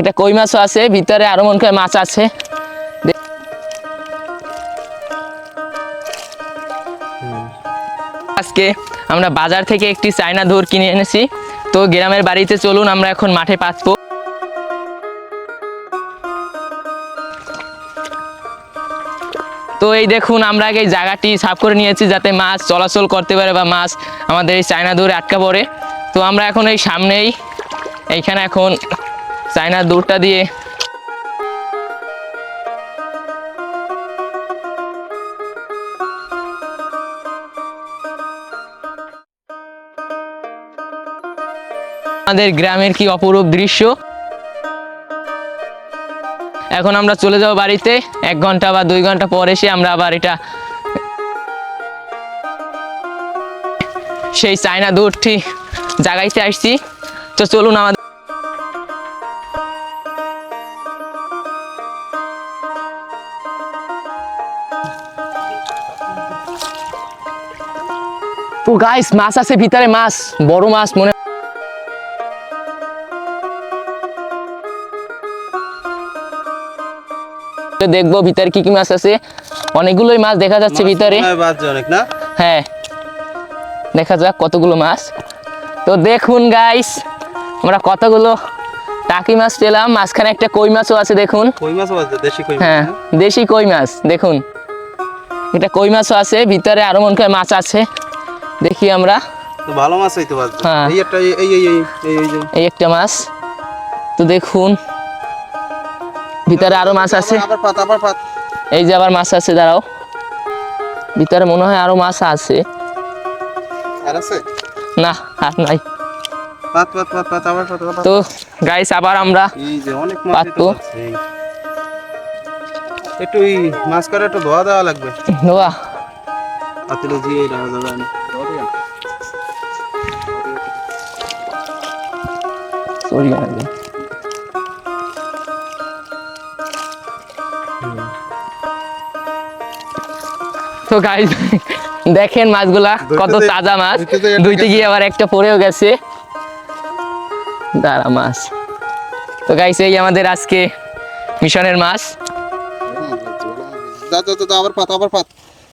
এটা কই মাছও আছে? ভিতরে আরও মনে হয় মাছ আছে। আজকে আমরা বাজার থেকে একটি চায়না দৌড় কিনে এনেছি। তো গ্রামের বাড়িতে চলুন, আমরা এখন মাঠে পাতবো। তো এই দেখুন, আমরা আগে এই জায়গাটি সাফ করে নিয়েছি যাতে মাছ চলাচল করতে পারে বা মাছ আমাদের এই চায়না দৌড়ে আটকা পড়ে। তো আমরা এখন এই সামনেই, এইখানে এখন চায়না দৌড়টা দিয়ে। আমাদের গ্রামের কি অপরূপ দৃশ্য? এখন আমরা চলে যাব বাড়িতে। এক ঘণ্টা বা দুই ঘণ্টা পর এসে আমরা আবার এটা সেই চায়না দৌড়টি জাগাইতে আসছি। তো চলুন আমাদের তো গাইস মাছ আছে ভিতরে মাছ বড় মাছ মনে দেখব ভিতরে কি কি মাছ আছে। অনেকগুলোই মাছ দেখা যাচ্ছে ভিতরে। হয় দেখা যাক কতগুলো মাছ। তো দেখুন গাইস আমরা কতগুলো টাকি মাছ পেলাম। মাঝখানে একটা কই মাছও আছে দেখুন। কই মাছও বাজছে দেশি কই হ্যাঁ দেশি কই মাছ দেখুন। এটা কই মাছও আছে ভিতরে আরও মনে হয় মাছ আছে। দেখি আমরা। ভালো মাছ হইতে বাজছে হ্যাঁ। এই একটা এই এই এই এই একটা মাছ। তো দেখুন ভিতরে আরও মাছ আছে। আবার- পাত আবার পাত। এই যে আবার মাছ আছে দাঁড়াও। ভিতরে মনে হয় আরও মাছ আছে। আর আছে? না আর নাই। পাত পাত পাত পাত আবার পাত। তো গাইস আবার আমরা এই যে অনেক মাছ পাত। একটু এই মাছ করে একটু ধোয়া দেওয়া লাগবে। নোয়া ধোয়া দিয়া? সরি তো গাইস দেখেন মাছগুলা কত তাজা মাছ। দুইতে গিয়ে আবার একটা পড়েও গেছে। দাঁড়া মাছ। তো গাইস এই আমাদের আজকে মিশনের মাছ। যা আবার পাত আবার পাত।